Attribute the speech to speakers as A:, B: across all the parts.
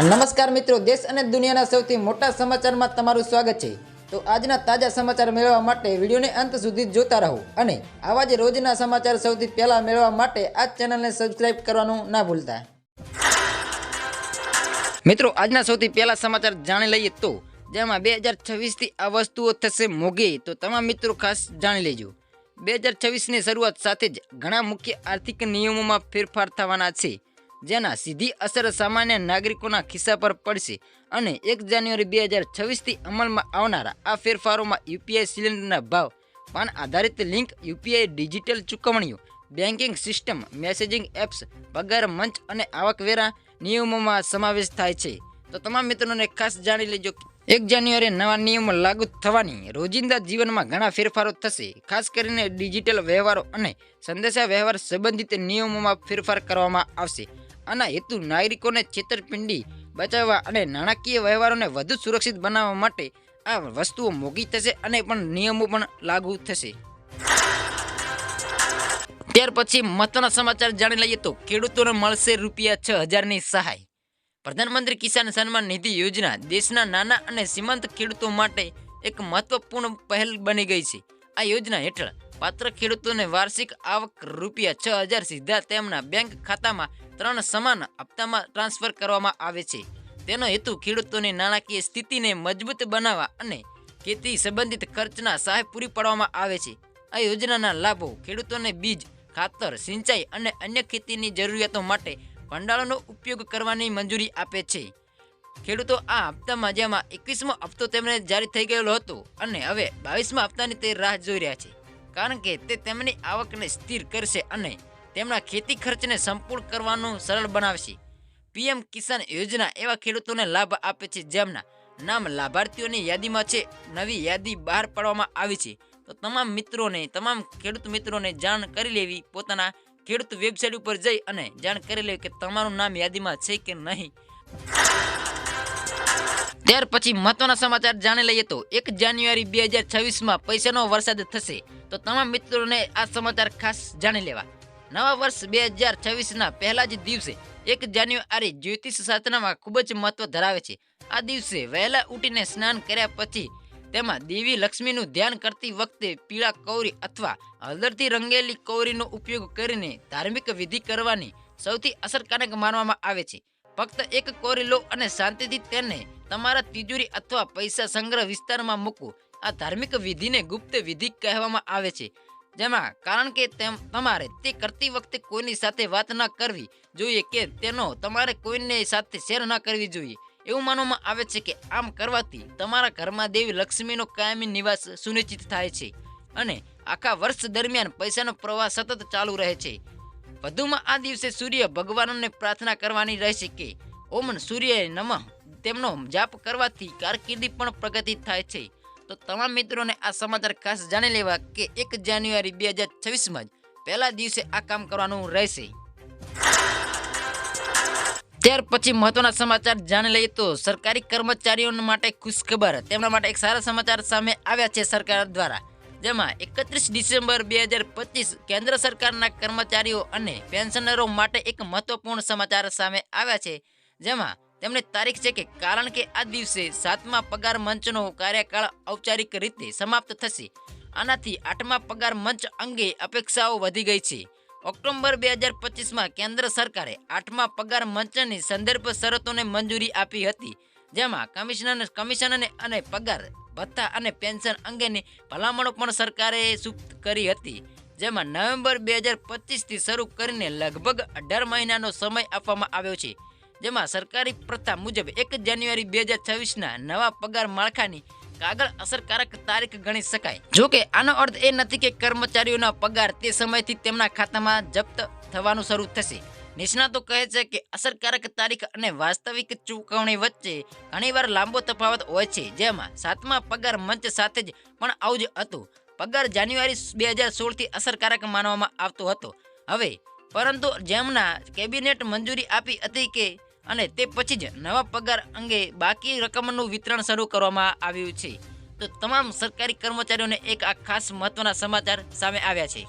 A: નમસ્કાર મિત્રો, દેશ અને દુનિયાના સૌથી મોટા સમાચારમાં તમારું સ્વાગત છે. તો આજના તાજા સમાચાર મેળવવા માટે વિડીયોને અંત સુધી જોતા રહો અને આવા જ રોજના સમાચાર સૌથી પહેલા મેળવવા માટે આ ચેનલને સબસ્ક્રાઇબ કરવાનું ના ભૂલતા. મિત્રો, આજના સૌથી પહેલા સમાચાર જાણી લઈએ તો, જેમાં બે હજાર છવ્વીસથી આ વસ્તુઓ થશે મોઘી. તો તમામ મિત્રો ખાસ જાણી લેજો. બે હજાર છવ્વીસની શરૂઆત સાથે જ ઘણા મુખ્ય આર્થિક નિયમોમાં ફેરફાર થવાના છે. જેના સીધી અસર સામાન્ય નાગરિકોના ખિસ્સા પર પડશે અને એક જાન્યુઆરી બે હજાર છવ્વીસથી અમલમાં આવનારા આ ફેરફારોમાં યુપીઆઈ સિલિન્ડરના ભાવ, પાન આધારિત લિંક, યુપીઆઈ ડિજિટલ ચૂકવણીઓ બેન્કિંગ સિસ્ટમ, મેસેજિંગ એપ્સ, પગાર મંચ અને આવકવેરા નિયમોમાં સમાવેશ થાય છે. તો તમામ મિત્રોને ખાસ જાણી લેજો એક જાન્યુઆરી નવા નિયમો લાગુ થવાની રોજિંદા જીવનમાં ઘણા ફેરફારો થશે. ખાસ કરીને ડિજિટલ વ્યવહારો અને સંદેશા વ્યવહાર સંબંધિત નિયમોમાં ફેરફાર કરવામાં આવશે. આના હેતુ નાગરિકોને છેતરપિંડી બચાવવા અને નાણાકીય વ્યવહારોને વધુ સુરક્ષિત બનાવવા માટે આ વસ્તુઓ મોંઘી થશે અને પણ નિયમો પણ લાગુ થશે. ત્યાર પછી મહત્વના સમાચાર જાણી લઈએ તો ખેડૂતોને મળશે રૂપિયા છ હજારની સહાય. પ્રધાનમંત્રી કિસાન સન્માન નિધિ યોજના દેશના નાના અને સીમાંત ખેડૂતો માટે એક મહત્વપૂર્ણ પહેલ બની ગઈ છે. આ યોજના હેઠળ પાત્ર ખેડૂતોને વાર્ષિક આવક રૂપિયા છ હજાર સીધા તેમના બેંક ખાતામાં ત્રણ સમાન હપ્તામાં ટ્રાન્સફર કરવામાં આવે છે. તેનો હેતુ ખેડૂતોની નાણાકીય સ્થિતિને મજબૂત બનાવવા અને ખેતી સંબંધિત ખર્ચના સહાય પૂરી પાડવામાં આવે છે. આ યોજનાના લાભો ખેડૂતોને બીજ, ખાતર, સિંચાઈ અને અન્ય ખેતીની જરૂરિયાતો માટે ભંડાળોનો ઉપયોગ કરવાની મંજૂરી આપે છે. ખેડૂતો આ હપ્તામાં જેમાં એકવીસમો હપ્તો તેમને જારી થઈ ગયેલો હતો અને હવે બાવીસમા હપ્તાની તે રાહ જોઈ રહ્યા છે. કારણ કે તે તેમની આવકને સ્થિર કરશે અને તેમના ખેતી ખર્ચને સંપૂર્ણ કરવાનું સરળ બનાવશે. પીએમ કિસાન યોજના એવા ખેડૂતોને લાભ આપે છે જેમના નામ લાભાર્થીઓની યાદીમાં છે, નવી યાદી બહાર પાડવામાં આવી છે. તો તમામ મિત્રોને, તમામ ખેડૂત મિત્રોને જાણ કરી લેવી, પોતાના ખેડૂત વેબસાઇટ ઉપર જઈ અને જાણ કરી લેવી કે તમારું નામ યાદીમાં છે કે નહીં. ત્યાર પછી મહત્વના સમાચાર જાણી લઈએ તો એક જાન્યુઆરી બે હજાર છવ્વીસમાં પૈસાનો વરસાદ થશે. તો તમામ મિત્રોને આ સમાચાર ખાસ જાણી લેવા. નવા વર્ષ બે હજાર છવ્વીસના પહેલા જ દિવસે એક જાન્યુઆરી જ્યોતિષ શાસ્ત્રમાં ખૂબ જ મહત્વ ધરાવે છે. આ દિવસે વહેલા ઉઠીને સ્નાન કર્યા પછી તેમાં દેવી લક્ષ્મીનું ધ્યાન કરતી વખતે પીળા કૌરી અથવા હળદરથી રંગેલી કૌરીનો ઉપયોગ કરીને ધાર્મિક વિધિ કરવાની સૌથી અસરકારક માનવામાં આવે છે. ફક્ત એક કોરી લો અને શાંતિથી તેને તમારા તિજોરી અથવા પૈસા સંગ્રહ વિસ્તારમાં મૂકો આ ધાર્મિક વિધિને ગુપ્ત વિધિ કહેવામાં આવે છે. જેમાં કારણ કે તેમ તમારે તે કરતી વખતે કોઈની સાથે વાત ન કરવી જોઈએ કે તેનો તમારે કોઈને સાથે શેર ન કરવી જોઈએ. એવું માનવામાં આવે છે કે આમ કરવાથી તમારા ઘરમાં દેવી લક્ષ્મીનો કાયમી નિવાસ સુનિશ્ચિત થાય છે અને આખા વર્ષ દરમિયાન પૈસાનો પ્રવાહ સતત ચાલુ રહે છે. વધુમાં આ દિવસે સૂર્ય ભગવાનને પ્રાર્થના કરવાની રહેશે કે, ઓમ સૂર્ય નમઃ. તેમનો જાપ કરવાથી કારકિર્દી પણ પ્રગતિ થાય છે. તો તમામ મિત્રોને આ સમાચાર ખાસ જાણી લેવા કે એક જાન્યુઆરી બે હજાર છવ્વીસમાં જ પહેલા દિવસે આ કામ કરવાનું રહેશે. ત્યાર પછી મહત્વના સમાચાર જાણી લઈએ તો સરકારી કર્મચારીઓ માટે ખુશખબર. તેમના માટે એક સારા સમાચાર સામે આવ્યા છે સરકાર દ્વારા. જેમાં એકત્રીસ ડિસેમ્બર બે હજાર પચીસ કેન્દ્ર સરકારના કર્મચારીઓ અને પેન્શનરો માટે એક મહત્વપૂર્ણ સમાચાર સામે આવ્યા છે. જેમાં તેમની તારીખ છે કે કારણ કે આ દિવસે સાતમા પગાર મંચનો કાર્યકાળ ઔપચારિક રીતે સમાપ્ત થશે. આનાથી આઠમા પગાર મંચ અંગે અપેક્ષાઓ વધી ગઈ છે. ઓક્ટોબર બે હજાર પચીસમાં કેન્દ્ર સરકારે આઠમા પગાર મંચની સંદર્ભ શરતોને મંજૂરી આપી હતી, જેમાં કમિશનર કમિશનને અને પગાર, ભથ્થા અને પેન્શન અંગેની ભલામણો પણ સરકારે સુપ્ત કરી હતી, જેમાં નવેમ્બર બે હજાર પચીસથી શરૂ કરીને લગભગ અઢાર મહિનાનો સમય આપવામાં આવ્યો છે. જેમાં સરકારી પ્રથા મુજબ એક જાન્યુઆરી બે હજાર છવ્વીસના નવા પગાર માળખાની કાગળ અસરકારક તારીખ ગણી શકાય. જો કે આનો અર્થ એ નથી કે કર્મચારીઓના પગાર તે સમયથી તેમના ખાતામાં જપ્ત થવાનું શરૂ થશે. નિષ્ણાતો કહે છે કે અસરકારક તારીખ અને વાસ્તવિક ચૂકવણી વચ્ચે ઘણીવાર લાંબો તફાવત હોય છે, જેમાં સાતમા પગાર મંચ સાથે જ પણ આવું જ હતું. પગાર જાન્યુઆરી બે હજાર સોળથી અસરકારક માનવામાં આવતો હતો. હવે, પરંતુ જેમના કેબિનેટ મંજૂરી આપી હતી કે અને તે પછી જ નવા પગાર અંગે બાકી રકમનું વિતરણ શરૂ કરવામાં આવ્યું છે. તો તમામ સરકારી કર્મચારીઓને એક આ ખાસ મહત્વના સમાચાર સામે આવ્યા છે.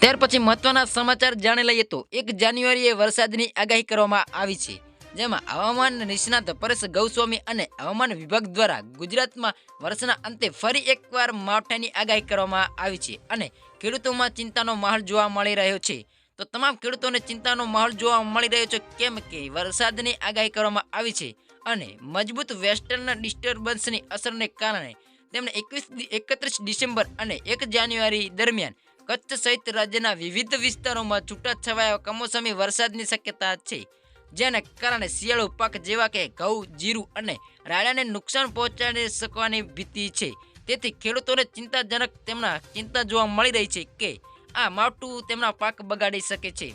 A: ત્યાર પછી મહત્વના સમાચાર જાણી લઈએ તો એક જાન્યુઆરીએ વરસાદની આગાહી કરવામાં આવી છે, જેમાં હવામાન નિષ્ણાત પરેશ ગૌસ્વામી અને હવામાન વિભાગ દ્વારા ગુજરાતમાં વર્ષના અંતે ફરી એકવાર માવઠાની આગાહી કરવામાં આવી છે અને ખેડૂતોમાં ચિંતાનો માહોલ જોવા મળી રહ્યો છે. તો તમામ ખેડૂતોને ચિંતાનો માહોલ જોવા મળી રહ્યો છે કેમ કે વરસાદની આગાહી કરવામાં આવી છે અને મજબૂત વેસ્ટર્ન ડિસ્ટર્બન્સની અસરને કારણે તેમણે એકવીસ એકત્રીસ ડિસેમ્બર અને એક જાન્યુઆરી દરમિયાન કચ્છ સહિત રાજ્યના વિવિધ વિસ્તારોમાં છૂટાછવાયા કમોસમી વરસાદની શક્યતા છે. જેને કારણે શિયાળુ પાક જેવા કે ઘઉં, જીરું અને રાડાને નુકસાન પહોંચાડી શકવાની ભીતિ છે. તેથી ખેડૂતોને ચિંતાજનક તેમના ચિંતા જોવા મળી રહી છે કે આ માવઠું તેમના પાક બગાડી શકે છે.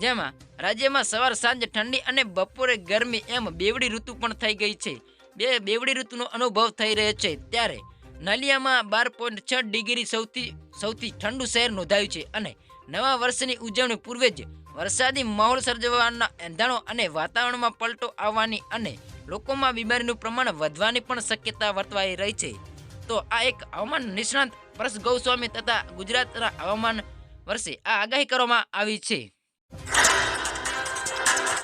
A: જેમાં રાજ્યમાં સવાર સાંજ ઠંડી અને બપોરે ગરમી એમ બેવડી ઋતુ પણ થઈ ગઈ છે. બે બેવડી ઋતુનો અનુભવ થઈ રહ્યો છે. ત્યારે નલિયામાં બાર પોઈન્ટ છ ડિગ્રી સૌથી સૌથી ઠંડુ શહેર નોંધાયું છે અને નવા વર્ષની ઉજવણી પૂર્વે જ વરસાદી માહોલ સર્જવાના એંધાણો અને વાતાવરણમાં પલટો આવવાની અને લોકોમાં બીમારીનું પ્રમાણ વધવાની પણ શક્યતા વર્તવાઈ રહી છે. તો આ એક હવામાન નિષ્ણાંત પરસ ગૌસ્વામી તથા ગુજરાતના હવામાન વર્ષે આ આગાહી કરવામાં આવી છે.